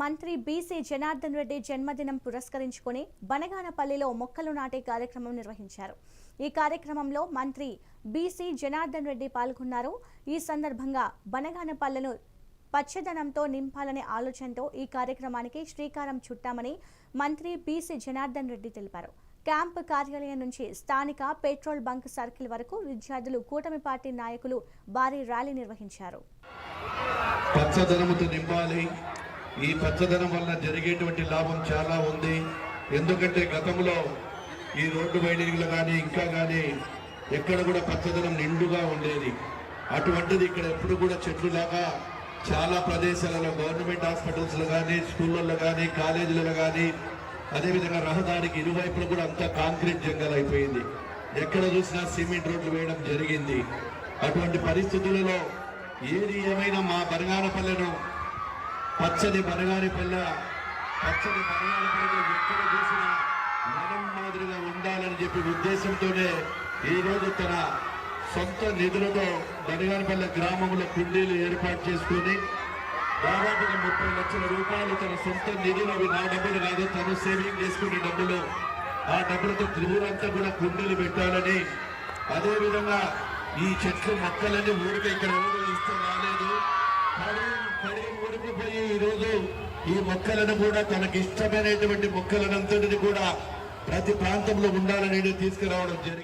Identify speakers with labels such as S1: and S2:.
S1: మంత్రి బీసీ జనార్దన్ రెడ్డి జన్మదినం పురస్కరించుకొని బనగానపల్లిలో మొక్కలు నాటే కార్యక్రమం నిర్వహించారు. ఈ కార్యక్రమంలో మంత్రి బీసీ జనార్దన్ రెడ్డి పాల్గొన్నారు. ఈ సందర్భంగా బనగానపల్లెను పచ్చదనంతో నింపాలనే ఆలోచనతో ఈ కార్యక్రమానికి శ్రీకారం చుట్టామని మంత్రి బీసీ జనార్దన్ రెడ్డి తెలిపారు. క్యాంప్ కార్యాలయం నుంచి స్థానిక పెట్రోల్ బంక్ సర్కిల్ వరకు విద్యార్థులు కూటమి పార్టీ నాయకులు భారీ ర్యాలీ నిర్వహించారు.
S2: పచ్చదనముతో నింపాలి. ఈ పచ్చదనం వల్ల జరిగేటువంటి లాభం చాలా ఉంది. ఎందుకంటే గతంలో ఈ రోడ్డు వైడింగ్లు కానీ ఇంకా కానీ ఎక్కడ కూడా పచ్చదనం నిండుగా ఉండేది. అటువంటిది ఇక్కడ ఎప్పుడు కూడా చెట్లులాగా చాలా ప్రదేశాలలో గవర్నమెంట్ హాస్పిటల్స్లో కానీ స్కూళ్ళల్లో కానీ కాలేజీలలో కానీ అదేవిధంగా రహదారికి ఇరువైపులు కూడా అంతా కాంక్రీట్ జంగల్ అయిపోయింది. ఎక్కడ చూసినా సిమెంట్ రోడ్లు వేయడం జరిగింది. అటువంటి పరిస్థితులలో ఏది ఏమైనా మా బరగానపల్లెను పచ్చని బనగానిపల్లె పచ్చని బనగానపల్లె ఎక్కడ చూసినా మనం మాదిరిగా ఉండాలని చెప్పి ఉద్దేశంతోనే ఈ రోజు తన సొంత నిధులతో బనగానపల్లె గ్రామంలో కుండీలు ఏర్పాటు చేసుకొని దాదాపుగా ముప్పై లక్షల రూపాయలు తన సొంత నిధులు అవి నా డబ్బులు కాదు తను సేవింగ్ చేసుకునే డబ్బులు. ఆ డబ్బులతో త్రిపురంతా కూడా కుండీలు పెట్టాలని అదేవిధంగా ఈ చెట్లు మొక్కలన్నీ ఊరికి ఇక్కడ ఎవరు ఇస్తే రాలేదు. కడియం కడియం ఊరికి పోయి ఈ ఈ మొక్కలను కూడా తనకి ఇష్టమైనటువంటి మొక్కలనంతటిని కూడా ప్రతి ప్రాంతంలో ఉండాలని తీసుకురావడం జరిగింది.